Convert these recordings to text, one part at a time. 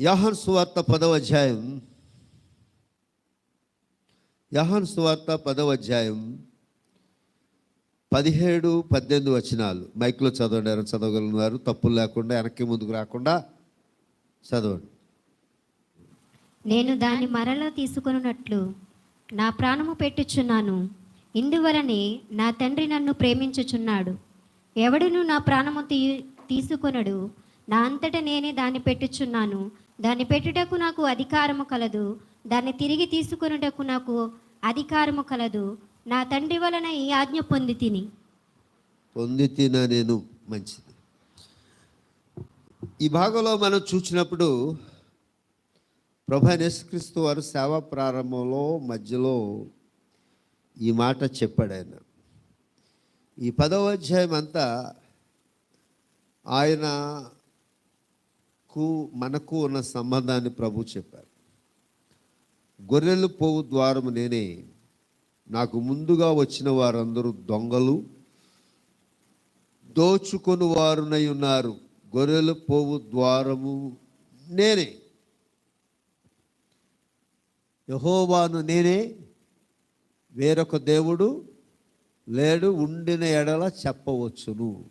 యహన్ సువార్త పదవ అధ్యాయం. యహన్ సువార్త పదవ అధ్యాయం పదిహేడు పద్దెనిమిది వచనాలు. మైక్లో చదవండి ఎవరైనా చదవగలిగినారు తప్పులు లేకుండా వెనక్కి ముందుకు రాకుండా చదవండి. నేను దాన్ని మరలా తీసుకొనున్నట్లు నా ప్రాణము పెట్టుచున్నాను. ఇందువలనే నా తండ్రి నన్ను ప్రేమించుచున్నాడు. ఎవడును నా ప్రాణము తీ తీసుకొనడు. నా అంతట నేనే దాన్ని పెట్టుచున్నాను. దాన్ని పెట్టుటకు నాకు అధికారము కలదు. దాన్ని తిరిగి తీసుకొనుటకు నాకు అధికారము కలదు. నా తండ్రి వలన ఈ ఆజ్ఞ పొంది తిని పొంది తిన నేను మంచిది. ఈ భాగంలో మనం చూసినప్పుడు ప్రభా యేసుక్రీస్తు వారు సేవ ప్రారంభంలో మధ్యలో ఈ మాట చెప్పాడు ఆయన. ఈ పదవ అధ్యాయం అంతా ఆయనకు మనకు ఉన్న సంబంధాన్ని ప్రభు చెప్పారు. గొర్రెలు పోవు ద్వారము నేనే. నాకు ముందుగా వచ్చిన వారందరూ దొంగలు. దోచుకొని వారునై ఉన్నారు. గొర్రెలు పోవు ద్వారము నేనే. యహోవాను నేనే. వేరొక దేవుడు లేడు ఉండిన ఎడల చెప్పవచ్చును.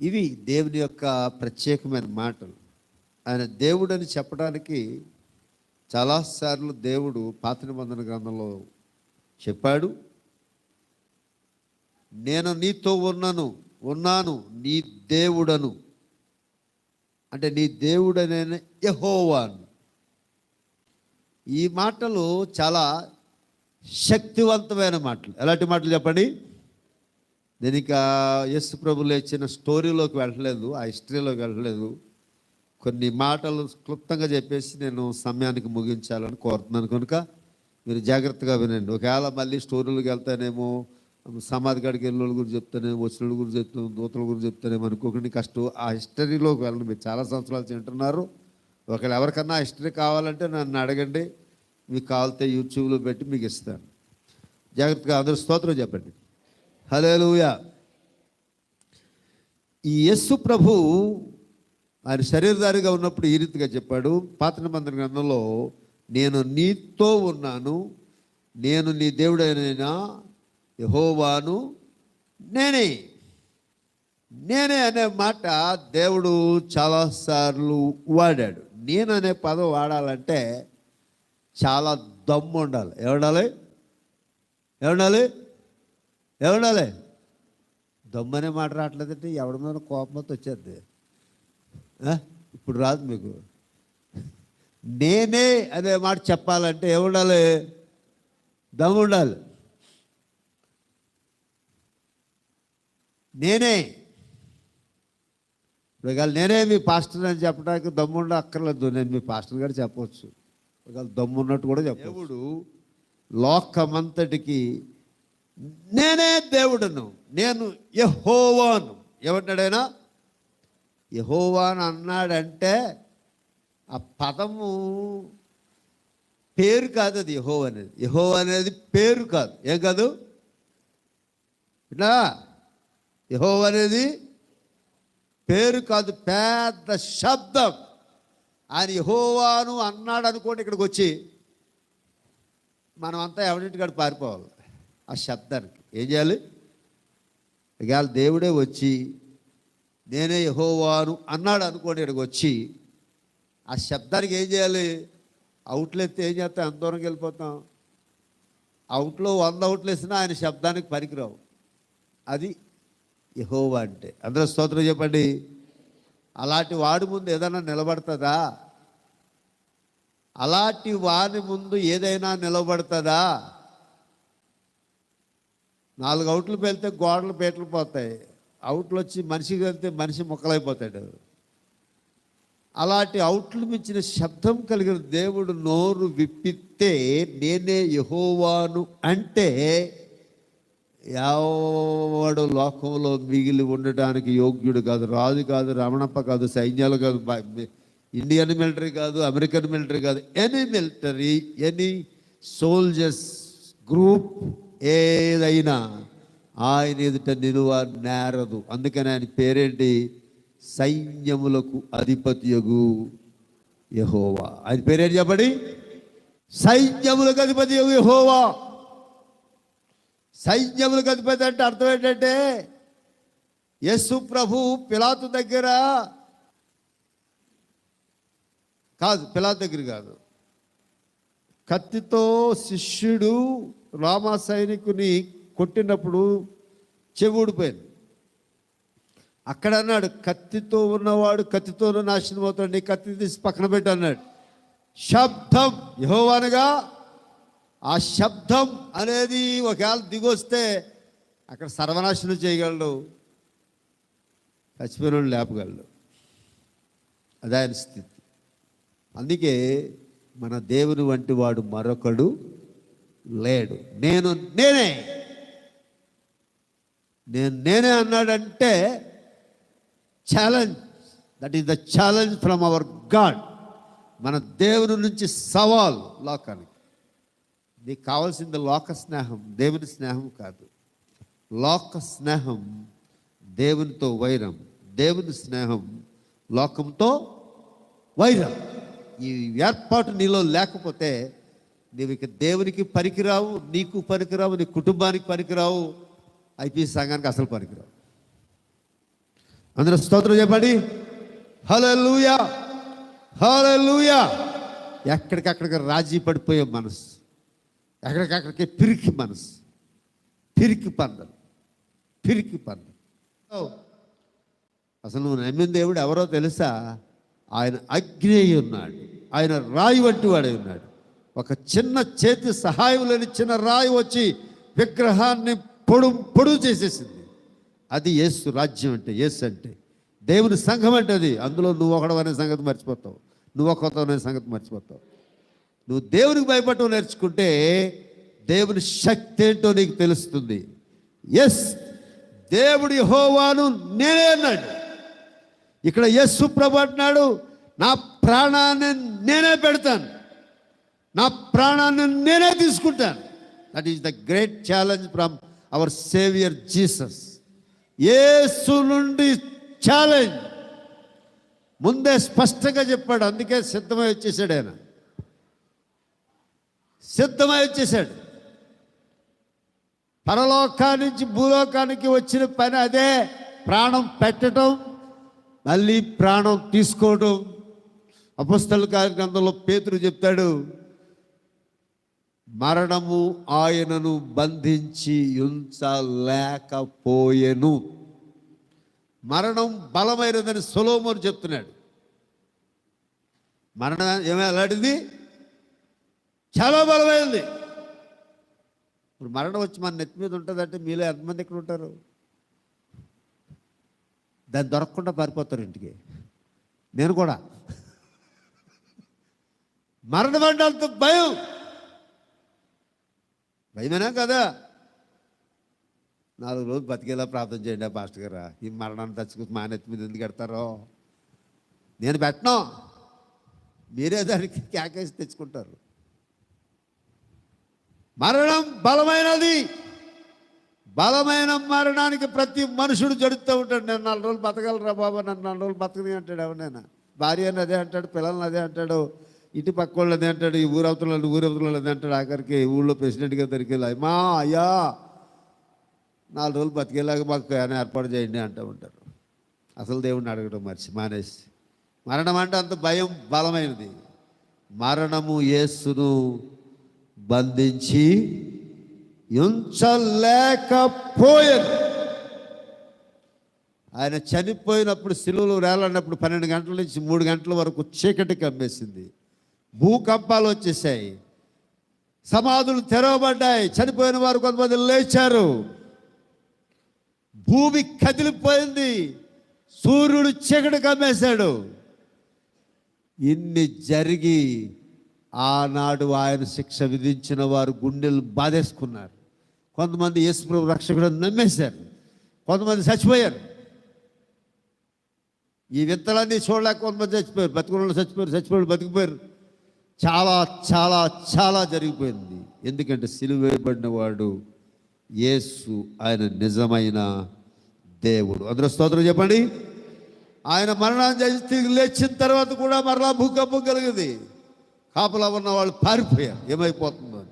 ఇవి దేవుని యొక్క ప్రత్యేకమైన మాటలు. ఆయన దేవుడని చెప్పడానికి చాలాసార్లు దేవుడు పాత నిబంధన గ్రంథంలో చెప్పాడు. నేను నీతో ఉన్నాను ఉన్నాను నీ దేవుడను. అంటే నీ దేవుడనే యహోవాను. ఈ మాటలు చాలా శక్తివంతమైన మాటలు. ఎలాంటి మాటలు చెప్పండి? నేను ఇక యశ్ ప్రభులు ఇచ్చిన స్టోరీలోకి వెళ్ళలేదు ఆ హిస్టరీలోకి వెళ్ళలేదు. కొన్ని మాటలు క్లుప్తంగా చెప్పేసి నేను సమయానికి ముగించాలని కోరుతున్నాను. కనుక మీరు జాగ్రత్తగా వినండి. ఒకవేళ మళ్ళీ స్టోరీలకు వెళ్తానేమో సమాధి కాడికి వెళ్ళిన గురించి చెప్తానేమో వచ్చిన వాళ్ళ గురించి చెప్తాను దూతల గురించి చెప్తానేమో అనుకోకండి. కష్టం. ఆ హిస్టరీలోకి వెళ్ళండి. మీరు చాలా సంవత్సరాలు తింటున్నారు ఒకవేళ ఎవరికన్నా హిస్టరీ కావాలంటే నన్ను అడగండి. మీకు కావాలితే యూట్యూబ్లో పెట్టి మీకు ఇస్తాను. జాగ్రత్తగా అందరూ స్తోత్రం చెప్పండి. హలేలుయా ఈ యస్సు ప్రభు ఆయన శరీరధారిగా ఉన్నప్పుడు ఈ రీతిగా చెప్పాడు పాత నిబంధన గ్రంథంలో నేను నీతో ఉన్నాను నేను నీ దేవుడైన యహోవాను నేనే. నేనే అనే మాట దేవుడు చాలాసార్లు వాడాడు. నేను అనే పదం వాడాలంటే చాలా దమ్ము ఉండాలి. ఏముండాలి? ఏముండాలి? ఏముండాలి? దమ్ము అనే మాట రావట్లేదంటే ఎవడి మీద కోపంతో వచ్చేది ఇప్పుడు రాదు మీకు. నేనే అనే మాట చెప్పాలంటే ఏముండాలి? దమ్ము ఉండాలి నేనే. ఒకవేళ నేనే మీ పాస్టర్ అని చెప్పడానికి దమ్ముండ అక్కర్లేదు. నేను మీ పాస్టర్ గారు చెప్పవచ్చు. ఒకవేళ దమ్ము ఉన్నట్టు కూడా చెప్ప దేవుడు లోకమంతటికి నేనే దేవుడును. నేను యహోవాను. ఏమంటాడైనా యహోవాన్ అన్నాడంటే ఆ పదము పేరు కాదు అది యహో అనేది. యహో అనేది పేరు కాదు. ఏం కాదు? ఇట్లా యహో అనేది పేరు కాదు పెద్ద శబ్దం. ఆయన యహోవాను అన్నాడు అనుకోండి ఇక్కడికి వచ్చి మనమంతా ఎవరింటికాడు పారిపోవాలి? ఆ శబ్దానికి. ఏం చేయాలి? ఇవాళ దేవుడే వచ్చి నేనే యహోవాను అన్నాడు అనుకోండి ఇక్కడికి వచ్చి ఆ శబ్దానికి ఏం చేయాలి? అవుట్లు ఏం చేస్తాం? ఎంత దూరంకి వెళ్ళిపోతాం? అవుట్లో వంద అవుట్లు వేసినా ఆయన శబ్దానికి పనికిరావు. అది యహోవా అంటే. అందరూ స్తోత్రం చెప్పండి. అలాంటి వాడి ముందు ఏదైనా నిలబడుతుందా? అలాంటి వాని ముందు ఏదైనా నిలబడుతుందా? నాలుగు అవుట్లు పెళ్తే గోడలు పేటలు పోతాయి. అవుట్లు వచ్చి మనిషికి వెళ్తే మనిషి మొక్కలైపోతాడు. అలాంటి అవుట్లు మించిన శబ్దం కలిగిన దేవుడు నోరు విప్పితే నేనే యహోవాను అంటే ఎవడు లోకంలో మిగిలి ఉండటానికి యోగ్యుడు కాదు రాజు కాదు రమణప్ప కాదు సైన్యాలు కాదు ఇండియన్ మిలిటరీ కాదు అమెరికన్ మిలిటరీ కాదు any military any soldiers group ఏదైనా ఆయన ఎదుట నిలువ నేరదు. అందుకని ఆయన పేరేంటి? సైన్యములకు అధిపతియగు యహోవా. ఆయన పేరేంటి చెప్పండి? సైన్యములకు అధిపతియగు యహోవా. సైన్యములకు అధిపతి అంటే అర్థం ఏంటంటే యస్సు ప్రభు పిలాతు దగ్గర కాదు పిలాతు దగ్గర కాదు. కత్తితో శిష్యుడు రామ సైనికుని కొట్టినప్పుడు చెవి ఊడిపోయింది. అక్కడ అన్నాడు కత్తితో ఉన్నవాడు కత్తితోనూ నాశనం అవుతాడు నీ కత్తి తీసి పక్కన పెట్టి అన్నాడు. శబ్దం యహోవానగా ఆ శబ్దం అనేది ఒకవేళ దిగొస్తే అక్కడ సర్వనాశనం చేయగలడు చచ్చిపోయిన లేపగలడు. అదే ఆయన స్థితి. అందుకే మన దేవుని వంటి వాడు మరొకడు లేడు. నేను నేనే నేను నేనే అన్నాడంటే challenge that is the challenge from our God మన దేవుని నుంచి సవాల్ లోకానికి. నీకు కావాల్సింది లోక స్నేహం దేవుని స్నేహం కాదు. లోక స్నేహం దేవునితో వైరం. దేవుని స్నేహం లోకంతో వైరం. ఈ ఏర్పాటు నీలో లేకపోతే నీవు ఇక దేవునికి పనికిరావు నీకు పనికిరావు నీ కుటుంబానికి పనికిరావు ఐపీఎస్ సంఘానికి అసలు పనికిరావు. అందరూ స్తోత్రం చెప్పండి. హలో లూయా హలో లూయా ఎక్కడికక్కడికి రాజీ పడిపోయే మనసు. ఎక్కడికక్కడికి పిరికి మనసు. పిరికి పందలు. పిరికి పందలు. అసలు నువ్వు నమ్మిన దేవుడు ఎవరో తెలుసా? ఆయన అగ్ని ఉన్నాడు. ఆయన రాయి వంటి వాడై ఉన్నాడు. ఒక చిన్న చేతి సహాయం లేని చిన్న రాయి వచ్చి విగ్రహాన్ని పొడు పొడుగు చేసేసింది. అది యేసు రాజ్యం అంటే యేసు అంటే. దేవుని సంఘం అంటే అది. అందులో నువ్వు ఒకడవనే సంగతి మర్చిపోతావు. నువ్వు ఒకతోనే సంగతి మర్చిపోతావు. నువ్వు దేవునికి భయపడటం నేర్చుకుంటే దేవుని శక్తి ఏంటో నీకు తెలుస్తుంది. ఎస్ దేవుడి హోవాను నేనే అన్నాడు. ఇక్కడ యస్సు ప్రభు అంటున్నాడు నా ప్రాణాన్ని నేనే పెడతాను. నా ప్రాణాన్ని నేనే తీసుకుంటాను. That is the great challenge from our saviour Jesus Yesu నుండి ఛాలెంజ్ ముందే స్పష్టంగా చెప్పాడు అందుకే సిద్ధమై వచ్చేసాడు ఆయన. సిద్ధమై వచ్చేసాడు. పరలోకానికి భూలోకానికి వచ్చిన పని అదే. ప్రాణం పెట్టడం మళ్ళీ ప్రాణం తీసుకోవడం అపస్తల కార్యక్రమంలో పేతురు చెప్తాడు మరణము ఆయనను బంధించి ఉంచలేకపోయెను. మరణం బలమైనదని సొలోమోను చెప్తున్నాడు. మరణం ఏమైనా అలాంటిది చాలా బలమైనది. ఇప్పుడు మరణం వచ్చి మన నెత్తి మీద ఉంటుందంటే మీలో ఎంతమంది ఇక్కడ ఉంటారు? దాన్ని దొరకకుండా పారిపోతారు ఇంటికి. నేను కూడా. మరణం అంటే అంత భయం. భయమేనా కదా? నాలుగు రోజులు బతికేలా ప్రార్థన చేయండి ఆ పాస్టర్ గారు. ఈ మరణాన్ని తెచ్చుకుని మా మీద ఎందుకు పెడతారో నేను పెట్టను. మీరే దానికి కేకేసి తెచ్చుకుంటారు. మరణం బలమైనది. బలమైన మరణానికి ప్రతి మనుషుడు జడుతూ ఉంటాడు. నేను నాలుగు రోజులు బతకలరా బాబా? నన్ను నాలుగు రోజులు బతకని అంటాడు ఎవరినైనా? భార్య అని అదే అంటాడు పిల్లల్ని అదే అంటాడు. ఇటు పక్క వాళ్ళు అదే అంటాడు ఈ ఊరవతల వాళ్ళు ఊరవతల వాళ్ళు అదే అంటాడు ఆఖరికి ఊళ్ళో ప్రెసిడెంట్గా దొరికేలా మా అయ్యా నాలుగు రోజులు బతికేలాగా మాకు ఏమైనా ఏర్పాటు చేయండి అంటూ ఉంటారు. అసలు దేవుడిని అడగడం మర్చి మానేసి. మరణం అంటే అంత భయం బలమైనది. మరణము యేసును బంధించి ఉంచలేకపోయాను. ఆయన చనిపోయినప్పుడు సిలువలు వేలాడినప్పుడు పన్నెండు గంటల నుంచి మూడు గంటల వరకు చీకటి కమ్మేసింది. భూకంపాలు వచ్చేసాయి. సమాధులు తెరవబడ్డాయి. చనిపోయిన వారు కొంతమంది లేచారు. భూమి కదిలిపోయింది. సూర్యుడు చీకటి కమ్మేశాడు. ఇన్ని జరిగి ఆనాడు ఆయన శిక్ష విధించిన వారు గుండెలు బాధేసుకున్నారు. కొంతమంది యేసుప్రభు రక్షకుడు నమ్మేశారు. కొంతమంది చచ్చిపోయారు. ఈ వింతలన్నీ చూడలేక కొంతమంది చచ్చిపోయారు. బతుకున్న చచ్చిపోయారు చచ్చిపోయారు బతికిపోయారు. చాలా చాలా చాలా జరిగిపోయింది. ఎందుకంటే సిలువేయబడిన వాడు యేసు ఆయన నిజమైన దేవుడు. అందరూ స్తోత్రం చెప్పండి. ఆయన మరణాన్ని చేసి తిరిగి లేచిన తర్వాత కూడా మరలా భూకంపం కలిగింది. కాపలా ఉన్న వాళ్ళు పారిపోయారు ఏమైపోతుందో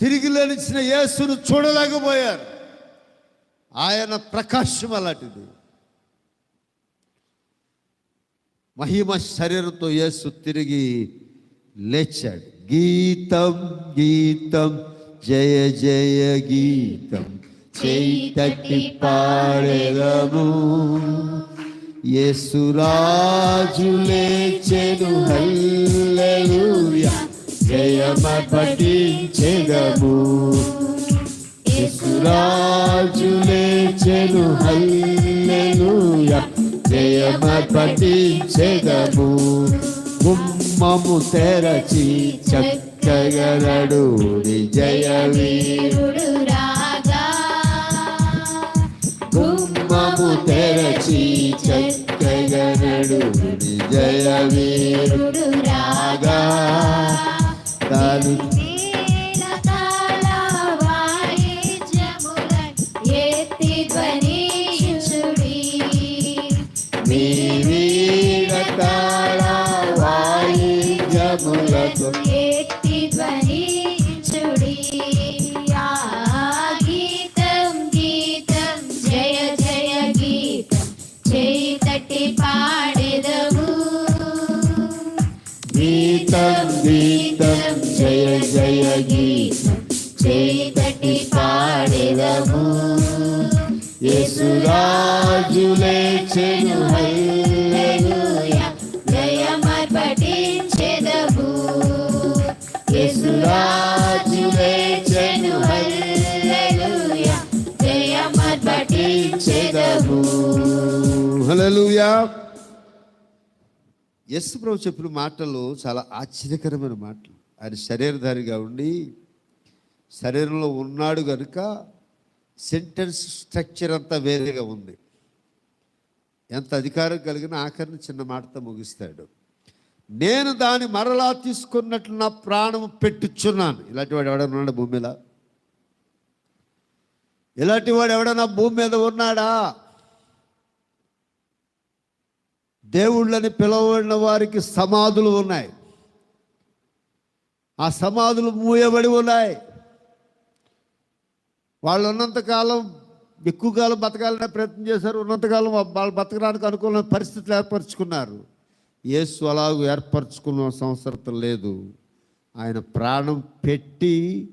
తిరిగి లేనిచ్చిన యేసును చూడలేకపోయారు. ఆయన ప్రకాశం అలాంటిది. మహిమ శరీరంతో యేసు తిరిగి లేచాడు. గీతం గీతం జయ జయ గీతం. చేయి చేతటి పాడెదము యేసురాజు లేచెను హల్లెలూయా. జయమ పఠించెదము. యేసురాజు లేచెను హల్లెలూయా. జయమ పఠించెదము గుమ్మము తెరచి చక్కగలడు విజయ వీరుడు గుమ్మము తెరచి చక్కగలడు విజయ వీరుడు రాగా తాను వీణ యేసు ప్రభు చెప్పిన మాటలు చాలా ఆశ్చర్యకరమైన మాటలు. ఆయన శరీరధారిగా ఉండి శరీరంలో ఉన్నాడు కనుక సెంటెన్స్ స్ట్రక్చర్ అంతా వేరేగా ఉంది. ఎంత అధికారం కలిగిన ఆఖరిని చిన్న మాటతో ముగిస్తాడు. నేను దాన్ని మరలా తీసుకున్నట్లు నా ప్రాణం పెట్టుచున్నాను. ఇలాంటి వాడు ఎవడన్నా ఉన్నాడు భూమి మీద ఇలాంటి వాడు ఎవడన్నా భూమి మీద ఉన్నాడా? దేవుళ్ళని పిలవబడిన వారికి సమాధులు ఉన్నాయి. ఆ సమాధులు మూయబడి ఉన్నాయి. వాళ్ళు ఉన్నంతకాలం ఎక్కువ కాలం బతకాలనే ప్రయత్నం చేశారు. ఉన్నంతకాలం వాళ్ళు బతకడానికి అనుకూలమైన పరిస్థితులు ఏర్పరచుకున్నారు. యేసు అలాగూ ఏర్పరచుకున్న సంవత్సరం లేదు. ఆయన ప్రాణం పెట్టి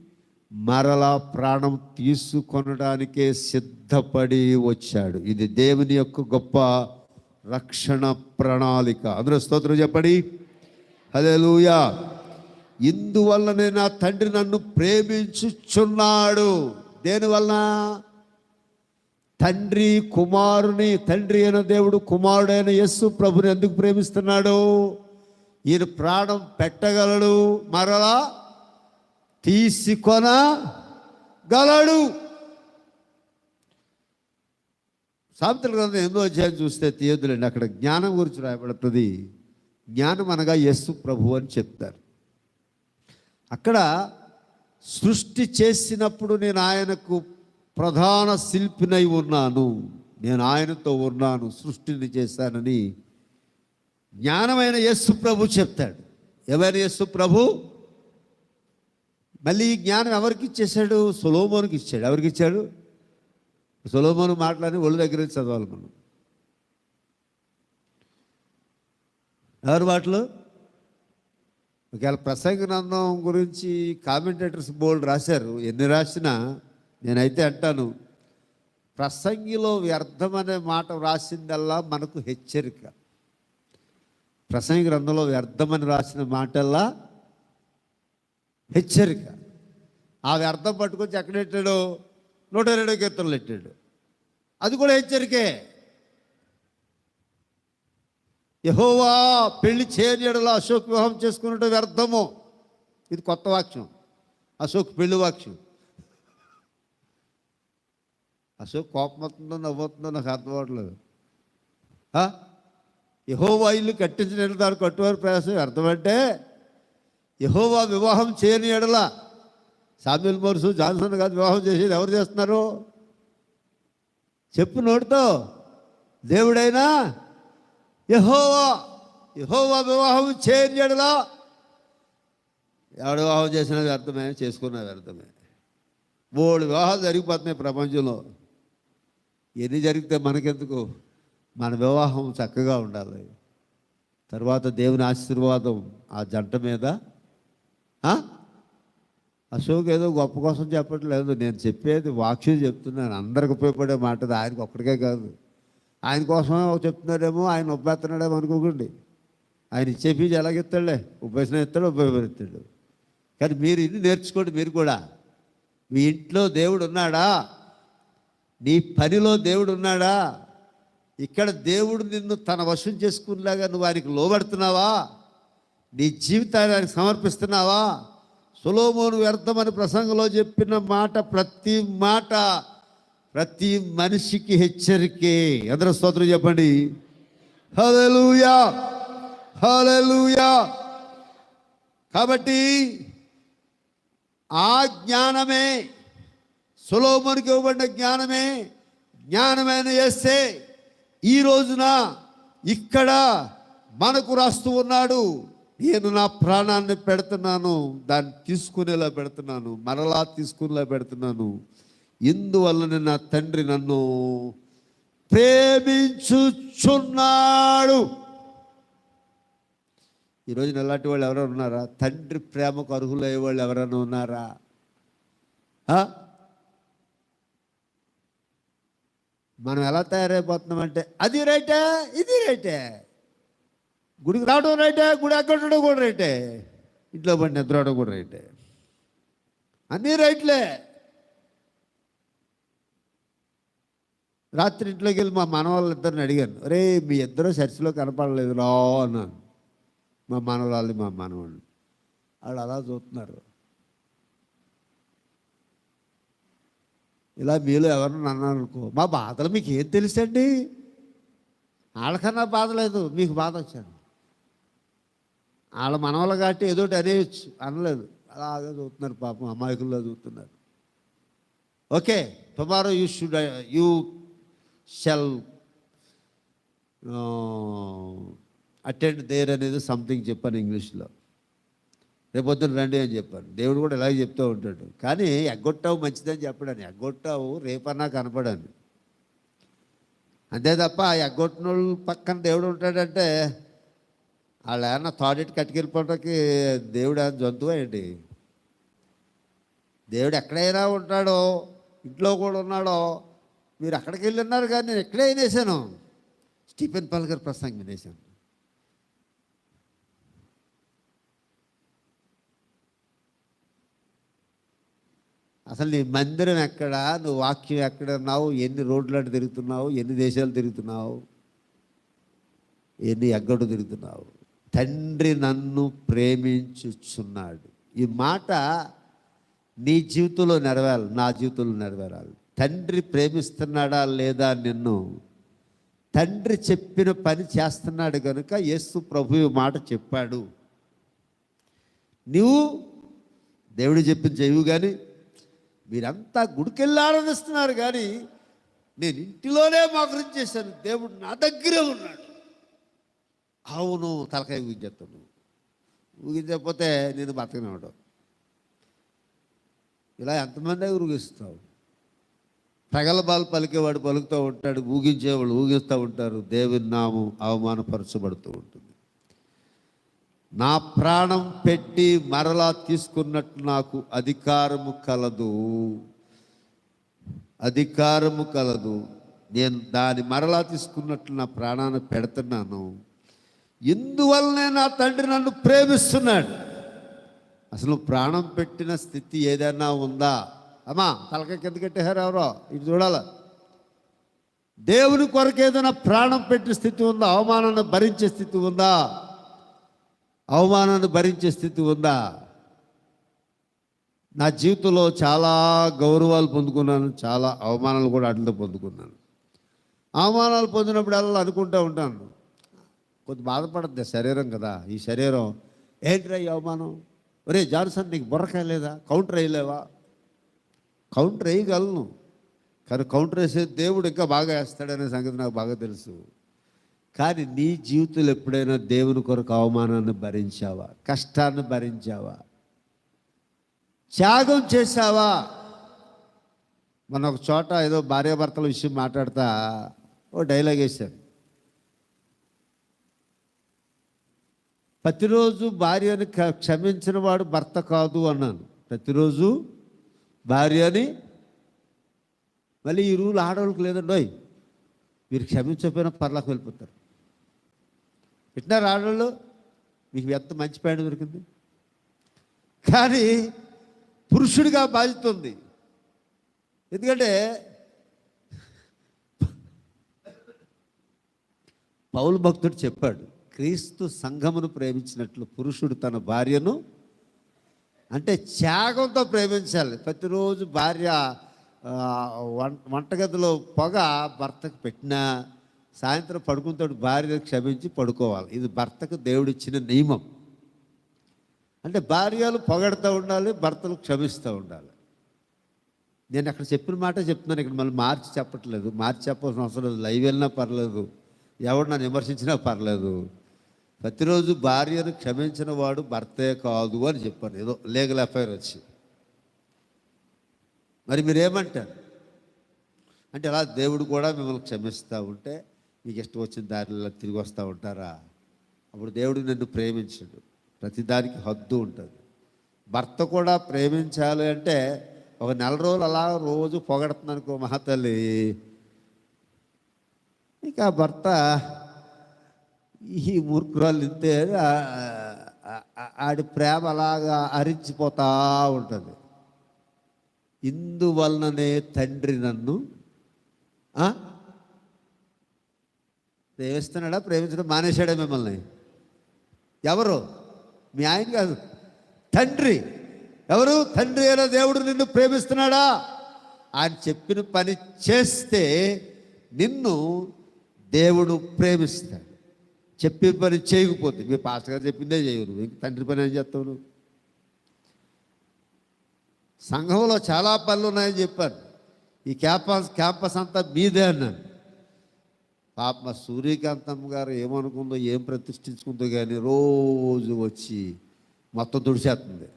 మరలా ప్రాణం తీసుకొనడానికే సిద్ధపడి వచ్చాడు. ఇది దేవుని యొక్క గొప్ప రక్షణ ప్రణాళిక. అందరూ స్తోత్రం చెప్పండి. హల్లెలూయా. ఇందువల్లనే నా తండ్రి నన్ను ప్రేమించుచున్నాడు. దేనివల్ల? తండ్రి కుమారుని తండ్రి అయిన దేవుడు కుమారుడైన యస్సు ప్రభుని ఎందుకు ప్రేమిస్తున్నాడు? ఈయన ప్రాణం పెట్టగలడు మరలా తీసుకొన సామెతల గ్రంథం ఎనిమిదో అధ్యాయం చూస్తే తీయదులేండి అక్కడ జ్ఞానం గురించి రాయబడుతుంది. జ్ఞానం అనగా యస్సు ప్రభు అని చెప్తారు. అక్కడ సృష్టి చేసినప్పుడు నేను ఆయనకు ప్రధాన శిల్పినై ఉన్నాను. నేను ఆయనతో ఉన్నాను సృష్టిని చేశానని జ్ఞానమైన యస్సు ప్రభు చెప్తాడు. ఎవరి యస్సు ప్రభు? మళ్ళీ ఈ జ్ఞానం ఎవరికి ఇచ్చేశాడు? సులోమోనికి ఇచ్చాడు. ఎవరికి ఇచ్చాడు? సొలోమోను మాట్లాడి ఒళ్ళు దగ్గర నుంచి చదవాలి మనం. ఎవరు వాటిలో ఒకవేళ ప్రసంగ గ్రంథం గురించి కామెంటేటర్స్ బోల్డ్ రాశారు. ఎన్ని రాసినా నేనైతే అంటాను ప్రసంగిలో వ్యర్థం అనే మాట వ్రాసిందల్లా మనకు హెచ్చరిక. ప్రసంగ గ్రంథంలో వ్యర్థమని రాసిన మాటల్లా హెచ్చరిక. ఆ వ్యర్థం పట్టుకొచ్చి ఎక్కడెట్టాడో నూట ఇరవై కీర్తనలు పెట్టాడు అది కూడా హెచ్చరికే. యహోవా పెళ్ళి చేయని అశోక్ వివాహం చేసుకున్నట్టు వ్యర్థము. ఇది కొత్త వాక్యం. అశోక్ పెళ్ళి వాక్యం. అశోక్ కోపం అవుతుందో నవ్వుతుందో నాకు అర్థం అవ్వట్లేదు. ఆ? ఇల్లు కట్టించిన దాని కట్టువారి ప్రయాసం అర్థమంటే యహోవా వివాహం చేయని ఎడలా సామ్యుల్ మోర్సు జాన్సన్ గారు వివాహం చేసేది ఎవరు చేస్తున్నారు? చెప్పు నోటితో. దేవుడైనా? యహోవా. యహోవా వివాహం చేయడలా ఎవడు వివాహం చేసినా వ్యర్థమే చేసుకున్నా వ్యర్థమే మూడు వివాహాలు జరిగిపోతున్నాయి ప్రపంచంలో. ఎన్ని జరిగితే మనకెందుకు? మన వివాహం చక్కగా ఉండాలి. తర్వాత దేవుని ఆశీర్వాదం ఆ జంట మీద. అశోక్ ఏదో గొప్ప కోసం చెప్పట్లేదు నేను చెప్పేది వాక్యం చెప్తున్నాను. అందరికి ఉపయోగపడే మాట ఆయనకు ఒక్కడికే కాదు. ఆయన కోసమే చెప్తున్నాడేమో ఆయన ఉబ్బెత్తనాడేమో అనుకోకండి. ఆయన ఇచ్చే ఫీజు ఎలాగిస్తాడులే? ఉపయోగం ఇస్తాడు ఉపయోగపడతాడు కానీ మీరు ఇన్ని నేర్చుకోండి మీరు కూడా. మీ ఇంట్లో దేవుడు ఉన్నాడా? నీ పనిలో దేవుడు ఉన్నాడా? ఇక్కడ దేవుడు నిన్ను తన వశం చేసుకునేలాగా నువ్వు ఆయనకు లోబడుతున్నావా? నీ జీవితాన్ని ఆయనకు సమర్పిస్తున్నావా? సులోమోను వ్యర్థమని ప్రసంగంలో చెప్పిన మాట ప్రతి మాట ప్రతి మనిషికి హెచ్చరికే. అందరూ స్తోత్రం చెప్పండి. హల్లెలూయా! హల్లెలూయా! కాబట్టి ఆ జ్ఞానమే సులోమునికి ఇవ్వబడిన జ్ఞానమే జ్ఞానమైన చేస్తే ఈ రోజున ఇక్కడ మనకు రాస్తూ ఉన్నాడు. నేను నా ప్రాణాన్ని పెడుతున్నాను దాన్ని తీసుకునేలా పెడుతున్నాను మరలా తీసుకునేలా పెడుతున్నాను. ఇందువల్లనే నా తండ్రి నన్ను ప్రేమించుచున్నాడు. ఈరోజు ఎలాంటి వాళ్ళు ఎవరైనా ఉన్నారా? తండ్రి ప్రేమకు అర్హులయ్యే వాళ్ళు ఎవరైనా ఉన్నారా? మనం ఎలా తయారైపోతున్నామంటే అది రైటే ఇది రైటే. గుడికి రావడం రైటే గుడి ఎక్కడడం కూడా రైటే. ఇంట్లో పడి నిద్రవడం కూడా రైటే. అన్నీ రైట్లే. రాత్రి ఇంట్లోకి వెళ్ళి మా మనవాళ్ళు ఇద్దరిని అడిగాను రే మీ ఇద్దరు చర్చిలో కనపడలేదు రా అన్నాను. మా మనవరాలు మా మనవాళ్ళు. వాళ్ళు అలా చూస్తున్నారు. ఇలా మీలో ఎవరన్నా అన్నారు అనుకో మా బాధలు మీకు ఏం తెలుసండి? వాళ్ళకన్నా బాధ లేదు మీకు బాధ వచ్చాను. వాళ్ళ మనవలు కాబట్టి ఏదో అనేయచ్చు అనలేదు. అలాగే చదువుతున్నారు పాపం అమాయకుల్లో చదువుతున్నారు. Okay tomorrow you should you shall attend there అనేది సంథింగ్ చెప్పాను ఇంగ్లీష్లో. రేపొద్దున రండి అని చెప్పాను. దేవుడు కూడా ఇలాగే చెప్తూ ఉంటాడు. కానీ ఎగ్గొట్టావు మంచిదని చెప్పడాను ఎగ్గొట్టావు రేపన్నా కనపడాను. అంతే తప్ప ఎగ్గొట్టిన వాళ్ళు పక్కన దేవుడు ఉంటాడంటే వాళ్ళు ఏమన్నా తాడెట్టి కట్టుకెళ్ళిపోవడానికి దేవుడు ఏమైనా జంతువు ఏంటి? దేవుడు ఎక్కడైనా ఉంటాడో ఇంట్లో కూడా ఉన్నాడో మీరు అక్కడికి వెళ్ళి ఉన్నారు కానీ నేను ఎక్కడే వినేశాను స్టీఫెన్ పాల్ గారి ప్రసంగం వినేశాను. అసలు నీ మందిరం ఎక్కడ? నువ్వు వాక్యం ఎక్కడ ఉన్నావు? ఎన్ని రోడ్లు తిరుగుతున్నావు? ఎన్ని దేశాలు తిరుగుతున్నావు? ఎన్ని ఎగ్గడు తిరుగుతున్నావు? తండ్రి నన్ను ప్రేమించుచున్నాడు. ఈ మాట నీ జీవితంలో నెరవేరాలి నా జీవితంలో నెరవేరాలి. తండ్రి ప్రేమిస్తున్నాడా లేదా నిన్ను? తండ్రి చెప్పిన పని చేస్తున్నాడు కనుక యేసు ప్రభు ఈ మాట చెప్పాడు. నువ్వు దేవుడు చెప్పిన చెయ్యవు కానీ మీరంతా గుడికెళ్ళి ఆనందిస్తున్నారు కానీ నేను ఇంటిలోనే మోకరించి చేశాను. దేవుడు నా దగ్గరే ఉన్నాడు. అవును తలకాయ ఊగించేస్తాను ఊగించకపోతే నేను బతకనివ్వడం ఇలా ఎంతమంది ఊగిస్తావు? ప్రగలబాలు పలికేవాడు పలుకుతూ ఉంటాడు ఊగించేవాడు ఊగిస్తూ ఉంటారు దేవుని నామం అవమానపరచబడుతూ ఉంటుంది. నా ప్రాణం పెట్టి మరలా తీసుకున్నట్టు నాకు అధికారము కలదు. అధికారము కలదు. నేను దాని మరలా తీసుకున్నట్లు నా ప్రాణాన్ని పెడుతున్నాను. ఎందువల్లనే నా తండ్రి నన్ను ప్రేమిస్తున్నాడు? అసలు ప్రాణం పెట్టిన స్థితి ఏదైనా ఉందా? అమ్మా తలక కింద కట్టేశారు ఎవరో? ఇది చూడాల? దేవుని కొరకు ఏదైనా ప్రాణం పెట్టిన స్థితి ఉందా? అవమానాన్ని భరించే స్థితి ఉందా? అవమానాన్ని భరించే స్థితి ఉందా? నా జీవితంలో చాలా గౌరవాలు పొందుకున్నాను చాలా అవమానాలు కూడా అట్లతో పొందుకున్నాను. అవమానాలు పొందినప్పుడల్లా అనుకుంటూ ఉంటాను? కొద్ది బాధపడద్ది శరీరం కదా ఈ శరీరం ఏంట్రా ఈ అవమానం? ఒరే జాన్సన్ నీకు బుర్రకాయ లేదా? కౌంటర్ వేయలేవా? కౌంటర్ వేయగలను కానీ కౌంటర్ వేసే దేవుడు ఇంకా బాగా వేస్తాడనే సంగతి నాకు బాగా తెలుసు. కానీ నీ జీవితంలో ఎప్పుడైనా దేవుని కొరకు అవమానాన్ని భరించావా? కష్టాన్ని భరించావా? త్యాగం చేశావా? మన ఒక చోట ఏదో భార్యాభర్తల విషయం మాట్లాడతా ఓ డైలాగ్ వేశాను ప్రతిరోజు భార్యని క్షమించిన వాడు భర్త కాదు అన్నాను. ప్రతిరోజు భార్యని మళ్ళీ ఈ రూల్ ఆడవాళ్ళకి లేదండి. మీరు క్షమించకపోయినా పర్లకు వెళ్ళిపోతారు. పెట్టినారు ఆడవాళ్ళు మీకు ఎంత మంచి ప్యాంట్ దొరికింది? కానీ పురుషుడిగా బాధ్యత ఉంది. ఎందుకంటే పౌలు భక్తుడు చెప్పాడు క్రీస్తు సంఘమును ప్రేమించినట్లు పురుషుడు తన భార్యను అంటే త్యాగంతో ప్రేమించాలి. ప్రతిరోజు భార్య వంటగదిలో పొగ భర్తకు పెట్టినా సాయంత్రం పడుకుంటాడు భార్యను క్షమించి పడుకోవాలి. ఇది భర్తకు దేవుడిచ్చిన నియమం. అంటే భార్యలు పొగడుతూ ఉండాలి భర్తలు క్షమిస్తూ ఉండాలి. నేను అక్కడ చెప్పిన మాట చెప్తున్నాను ఇక్కడ మళ్ళీ మార్చి చెప్పట్లేదు. మార్చి చెప్పాల్సిన అవసరం లేదు. లైవ్ వెళ్ళినా పర్లేదు. ఎవడు నన్ను విమర్శించినా పర్లేదు. ప్రతిరోజు భార్యను క్షమించిన వాడు భర్తే కాదు అని చెప్పాను. ఏదో లీగల్ ఎఫ్ఐఆర్ వచ్చి. మరి మీరేమంటారు? అంటే అలా దేవుడు కూడా మిమ్మల్ని క్షమిస్తూ ఉంటే మీకు ఇష్టం వచ్చిన దారిలో తిరిగి వస్తూ ఉంటారా? అప్పుడు దేవుడు నన్ను ప్రేమించడు. ప్రతిదానికి హద్దు ఉంటుంది. భర్త కూడా ప్రేమించాలి అంటే ఒక నెల రోజులు అలా రోజు పొగడుతుంది అనుకో మహాతల్లి. ఇక భర్త ఈ మూర్ఖురాలు ఇంతే ఆడి ప్రేమ అలాగా అరించిపోతా ఉంటుంది. ఇందువలననే తండ్రి నన్ను ప్రేమిస్తున్నాడా ప్రేమించడం మానేశాడా మిమ్మల్ని? ఎవరు? మీ ఆయన కాదు. తండ్రి. ఎవరు? తండ్రి అయిన దేవుడు నిన్ను ప్రేమిస్తున్నాడా? ఆయన చెప్పిన పని చేస్తే నిన్ను దేవుడు ప్రేమిస్తాడు. చెప్పిన పని చేయకపోతే మీ పాస్టర్ గారు చెప్పిందే చేయరు ఇంక తండ్రి పని ఏం చేస్తావు నువ్వు? సంఘంలో చాలా పనులు ఉన్నాయని చెప్పాను. ఈ క్యాంపస్ క్యాంపస్ అంతా మీదే అన్నాను. పాప మా సూర్యకాంతమ్మ గారు ఏమనుకుందో ఏం ప్రతిష్ఠించుకుందో కానీ రోజు వచ్చి మొత్తం తుడిచేస్తుంది.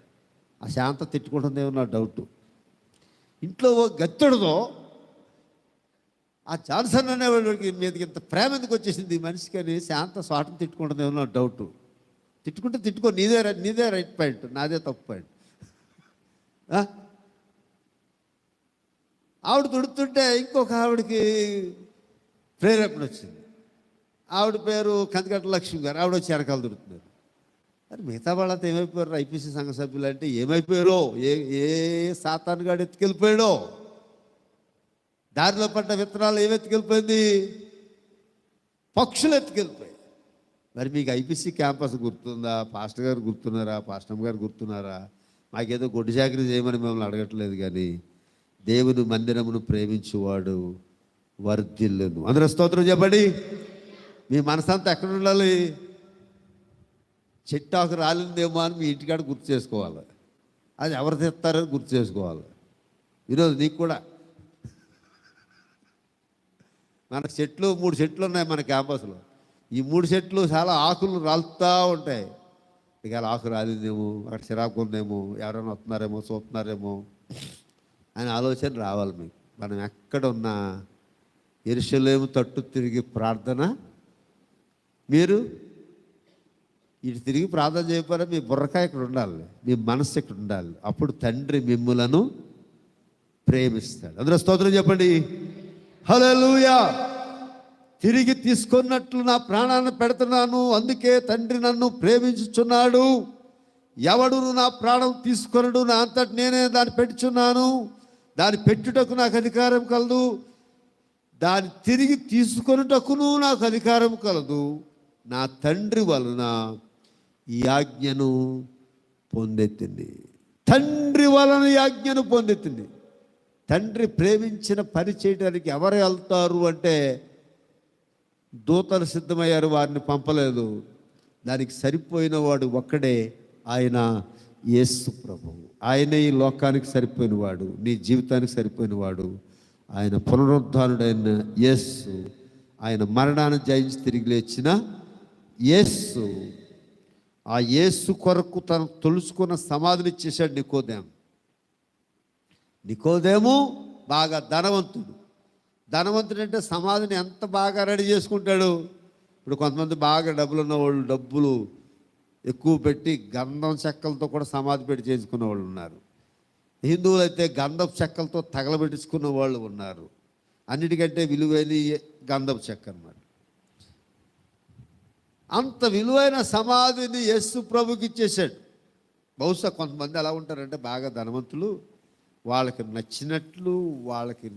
ఆ శాంత తిట్టుకుంటుందేమో నా డౌట్ ఇంట్లో ఓ గత్తెడుదో ఆ జాన్సన్ అనేవాడికి మీదకి ఇంత ప్రేమ ఎందుకు వచ్చేసింది? ఈ మనిషికి అని శాంత స్వాటం తిట్టుకుంటుందేమో ఏమన్నా డౌట్ తిట్టుకుంటే తిట్టుకో నీదే నీదే రైట్ పాయింట్ నాదే తప్పు పాయింట్ ఆవిడ తుడుతుంటే ఇంకొక ఆవిడకి ప్రేరేపణ వచ్చింది. ఆవిడ పేరు కందిగట్ట లక్ష్మి గారు ఆవిడ వచ్చి వెనకాల దుడుతున్నారు మరి మిగతా వాళ్ళంతా ఏమైపోయారు? ఐపీసీ సంఘ సభ్యులు అంటే ఏమైపోయారో? ఏ ఏ సాతానుగాడు ఎత్తుకెళ్ళిపోయాడో? దారిలో పడ్డ విత్తనాలు ఏమి ఎత్తుకెళ్ళిపోయింది పక్షులు ఎత్తుకెళ్ళిపోయాయి మరి మీకు ఐపీసీ క్యాంపస్ గుర్తుందా? పాస్టర్ గారు గుర్తున్నారా? పాస్టమ్ గారు గుర్తున్నారా? మాకేదో గొడ్డు చాకరీ చేయమని మిమ్మల్ని అడగట్లేదు కానీ దేవుని మందిరమును ప్రేమించువాడు వర్ధిల్లును. అందరూ స్తోత్రం చెప్పండి. మీ మనసంతా ఎక్కడ ఉండాలి? చెట్టాకు రాలిందేమో అని మీ ఇంటికాడ గుర్తు చేసుకోవాలి. అది ఎవరు తెస్తారని గుర్తు చేసుకోవాలి. ఈరోజు నీకు కూడా మన చెట్లు మూడు చెట్లు ఉన్నాయి మన క్యాంపస్లో. ఈ మూడు చెట్లు చాలా ఆకులు రాలుతూ ఉంటాయి. ఇక అలా ఆకు రాలిందేమో అక్కడ చిరాకు ఉందేమో ఎవరైనా వస్తున్నారేమో చూస్తున్నారేమో అని ఆలోచన రావాలి మీకు. మనం ఎక్కడున్నా ఎరుసలేము తట్టు తిరిగి ప్రార్థన. మీరు ఇటు తిరిగి ప్రార్థన చేయకపోయినా మీ బుర్రకాయ ఇక్కడ ఉండాలి. మీ మనస్సు ఇక్కడ ఉండాలి. అప్పుడు తండ్రి మిమ్ములను ప్రేమిస్తాడు. అందరూ స్తోత్రం చెప్పండి. హలలుయా తిరిగి తీసుకున్నట్లు నా ప్రాణాన్ని పెడుతున్నాను. అందుకే తండ్రి నన్ను ప్రేమించుచున్నాడు. ఎవడును నా ప్రాణం తీసుకొనడు? నా అంతటి నేనే దాన్ని పెట్టుచున్నాను దాన్ని పెట్టుటకు నాకు అధికారం కలదు. దాన్ని తిరిగి తీసుకొనుటకును నాకు అధికారం కలదు. నా తండ్రి వలన ఈ ఆజ్ఞను పొందెత్తింది. తండ్రి వలన ఈ ఆజ్ఞను పొందెత్తింది. తండ్రి ప్రేమించిన పని చేయడానికి ఎవరు వెళ్తారు అంటే దూతలు సిద్ధమయ్యారు వారిని పంపలేదు. దానికి సరిపోయిన వాడు ఒక్కడే ఆయన యేసు ప్రభువు ఆయనే ఈ లోకానికి సరిపోయినవాడు నీ జీవితానికి సరిపోయినవాడు ఆయన పునరుద్ధానుడైన యేస్సు ఆయన మరణాన్ని జయించి తిరిగి లేచిన యేస్సు ఆ యేసు కొరకు తను తొలుచుకున్న సమాధిని ఇచ్చేశాడు నికోదేం నికోదేము బాగా ధనవంతుడు. ధనవంతుడు అంటే సమాధిని ఎంత బాగా రెడీ చేసుకుంటాడు? ఇప్పుడు కొంతమంది బాగా డబ్బులు ఉన్నవాళ్ళు డబ్బులు ఎక్కువ పెట్టి గంధం చెక్కలతో కూడా సమాధి పెట్టి చేసుకున్న వాళ్ళు ఉన్నారు. హిందువులు అయితే గంధపు చెక్కలతో తగలబెట్టించుకున్న వాళ్ళు ఉన్నారు. అన్నిటికంటే విలువైన గంధపు చెక్క అన్నమాట. అంత విలువైన సమాధిని యస్సు ప్రభుకి ఇచ్చేసాడు బహుశా కొంతమంది ఎలా ఉంటారంటే బాగా ధనవంతులు వాళ్ళకి నచ్చినట్లు వాళ్ళకి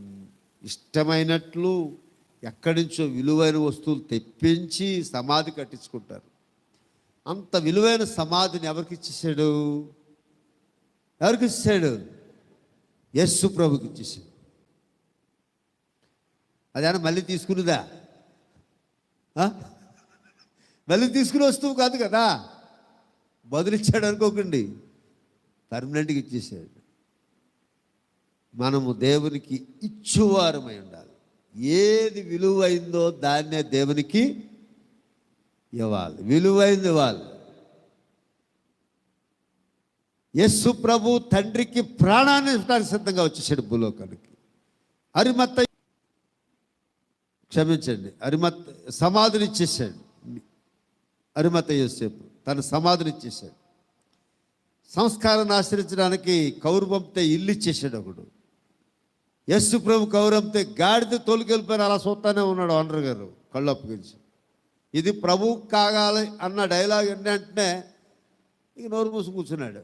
ఇష్టమైనట్లు ఎక్కడి నుంచో విలువైన వస్తువులు తెప్పించి సమాధి కట్టించుకుంటారు. అంత విలువైన సమాధిని ఎవరికి ఇచ్చేసాడు ఎవరికి ఇచ్చాడు యస్సు ప్రభుకి ఇచ్చేసాడు అదేనా మళ్ళీ తీసుకునిదా మళ్ళీ తీసుకుని వస్తువు కాదు కదా? బదులిచ్చాడు అనుకోకండి. పర్మనెంట్గా ఇచ్చేసాడు మనము దేవునికి ఇచ్చువారమై ఉండాలి. ఏది విలువైందో దాన్నే దేవునికి ఇవ్వాలి. విలువైంది ఇవ్వాలి యస్సు ప్రభు తండ్రికి ప్రాణాన్ని ఇవ్వడానికి సిద్ధంగా వచ్చేసాడు భూలోకానికి. అరిమత్త క్షమించండి. అరిమత్ సమాధిని ఇచ్చేసాడు. అరిమత యోసేపు తన సమాధిని ఇచ్చేసాడు. సంస్కారాన్ని ఆశ్రయించడానికి కౌరు పంపితే ఇల్లు ఇచ్చేసాడు ఒకడు. యస్సు ప్రభు కౌరు గాడిద తోలుకెళ్ళిపోయిన అలా చూస్తానే ఉన్నాడు ఆనర్ గారు కళ్ళు అప్పగించి ఇది ప్రభు కాగాలి అన్న డైలాగ్ ఏంటంటే ఇక నోరు మూసి కూర్చున్నాడు.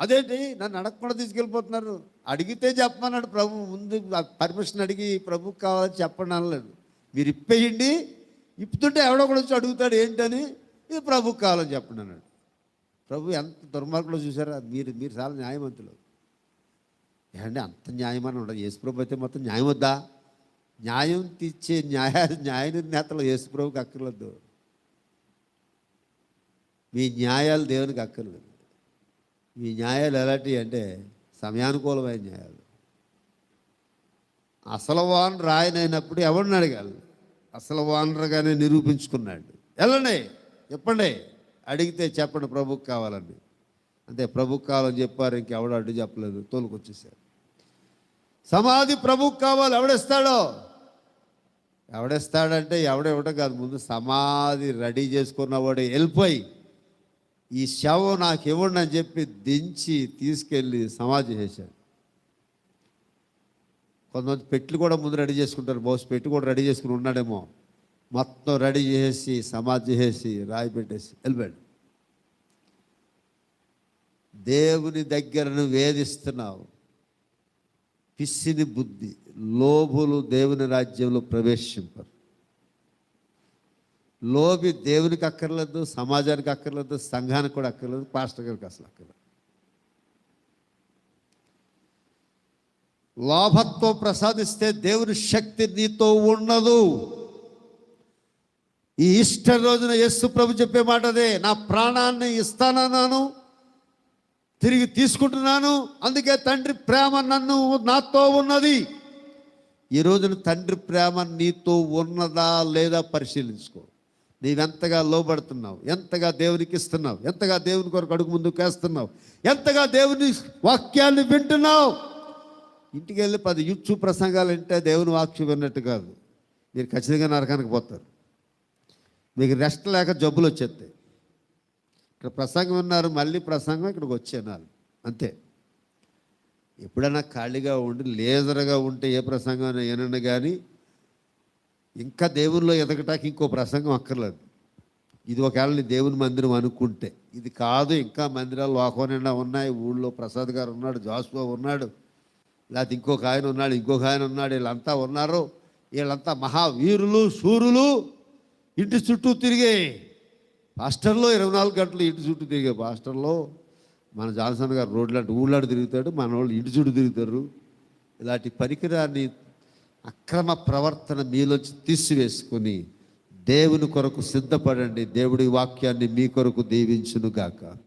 అదేంటి నన్ను అడగకుండా తీసుకెళ్ళిపోతున్నారు. అడిగితే చెప్పమన్నాడు ప్రభు ముందు పర్మిషన్ అడిగి ప్రభుకి కావాలని చెప్పండి అనలేదు. మీరు ఇప్పేయండి ఇప్పుతుంటే ఎవడో కూడా వచ్చి అడుగుతాడు ఏంటని? ఇది ప్రభుకి కావాలని చెప్పండి అన్నాడు. ప్రభు ఎంత దుర్మార్గంలో చూసారా? మీరు మీరు చాలా న్యాయవంతులు ఏమండి అంత న్యాయమని ఉండదు. యేసు ప్రభు అయితే మొత్తం న్యాయం వద్దా? న్యాయం తీర్చే న్యాయ న్యాయ నిర్ణేతలు యేసుప్రభుకి అక్కర్లేదు. మీ న్యాయాలు దేవునికి అక్కర్లేదు. మీ న్యాయాలు ఎలాంటివి అంటే సమయానుకూలమైన న్యాయాలు. అసలు వాన్ రాయనైనప్పుడు ఎవరిని అడగాలి? అసలు వానరుగానే నిరూపించుకున్నాడు. వెళ్ళండి చెప్పండి. అడిగితే చెప్పండి ప్రభుకి కావాలండి అంతే ప్రభుకి కావాలని చెప్పారు ఇంకెవడు అడ్డు చెప్పలేదు తోలుకొచ్చేసారు. సమాధి ప్రభుకు కావాలి. ఎవడేస్తాడో? ఎవడేస్తాడంటే ఎవడెవడం కాదు. ముందు సమాధి రెడీ చేసుకున్నవాడు వెళ్ళిపోయి ఈ శవం నాకు ఇవ్వండి అని చెప్పి దించి తీసుకెళ్ళి సమాధి చేశాడు. కొంతమంది పెట్లు కూడా ముందు రెడీ చేసుకుంటారు. బహుశా పెట్టి కూడా రెడీ చేసుకుని ఉన్నాడేమో. మొత్తం రెడీ చేసి సమాధి చేసి రాయి పెట్టేసి వెళ్ళిపోయాడు. దేవుని దగ్గరను వేధిస్తున్నావు. పిssiని బుద్ధి లోభులు దేవుని రాజ్యంలో ప్రవేశింపరు. లోబి దేవునికి అక్కర్లేదు సమాజానికి అక్కర్లేదు సంఘానికి కూడా అక్కర్లేదు పాస్టర్ గారికి అసలు అక్కర్లేదు. లోభత్వం ప్రసాదిస్తే దేవుని శక్తి నీతో ఉండదు. ఈ ఇష్ట రోజున యస్సు ప్రభు చెప్పే మాట అదే నా ప్రాణాన్ని ఇస్తానన్నాను తిరిగి తీసుకుంటున్నాను. అందుకే తండ్రి ప్రేమ నన్ను నాతో ఉన్నది. ఈ రోజున తండ్రి ప్రేమ నీతో ఉన్నదా లేదా పరిశీలించుకో. నీవెంతగా లోబడుతున్నావు ఎంతగా దేవునికి ఇస్తున్నావు ఎంతగా దేవుని కొరకు అడుగు ముందుకు వేస్తున్నావు ఎంతగా దేవుని వాక్యాన్ని వింటున్నావు. ఇంటికి వెళ్ళి పది యూట్యూబ్ ప్రసంగాలు వింటే దేవుని వాక్యం విన్నట్టు కాదు. మీరు ఖచ్చితంగా నరకానికి పోతారు. మీకు రెస్ట్ లేక జబ్బులు వచ్చేస్తాయి. ఇక్కడ ప్రసంగం ఉన్నారు మళ్ళీ ప్రసంగం ఇక్కడికి వచ్చేనాలు. అంతే. ఎప్పుడైనా ఖాళీగా ఉండి లేజర్గా ఉంటే ఏ ప్రసంగం ఏనన్నా కానీ ఇంకా దేవునిలో ఎదగటానికి ఇంకో ప్రసంగం అక్కర్లేదు. ఇది ఒకవేళ దేవుని మందిరం అనుకుంటే. ఇది కాదు ఇంకా మందిరాలు లోకం నిండా ఉన్నాయి. ఊళ్ళో ప్రసాద్ గారు ఉన్నాడు జాస్వా ఉన్నాడు లేకపోతే ఇంకొక ఆయన ఉన్నాడు ఇంకొక ఆయన ఉన్నాడు వీళ్ళంతా ఉన్నారు. వీళ్ళంతా మహావీరులు సూరులు. ఇంటి చుట్టూ తిరిగే పాస్టర్లో ఇరవై నాలుగు గంటలు ఇటు చుట్టూ తిరిగే పాస్టర్లో మన జాన్సన్ గారు రోడ్లాంటి అంటే ఊళ్ళాడు తిరుగుతాడు మన వాళ్ళు ఇటు చుట్టూ తిరుగుతారు. ఇలాంటి పరికరాన్ని అక్రమ ప్రవర్తన మీలోంచి తీసివేసుకొని దేవుని కొరకు సిద్ధపడండి దేవుడి వాక్యాన్ని మీ కొరకు దీవించునుగాక.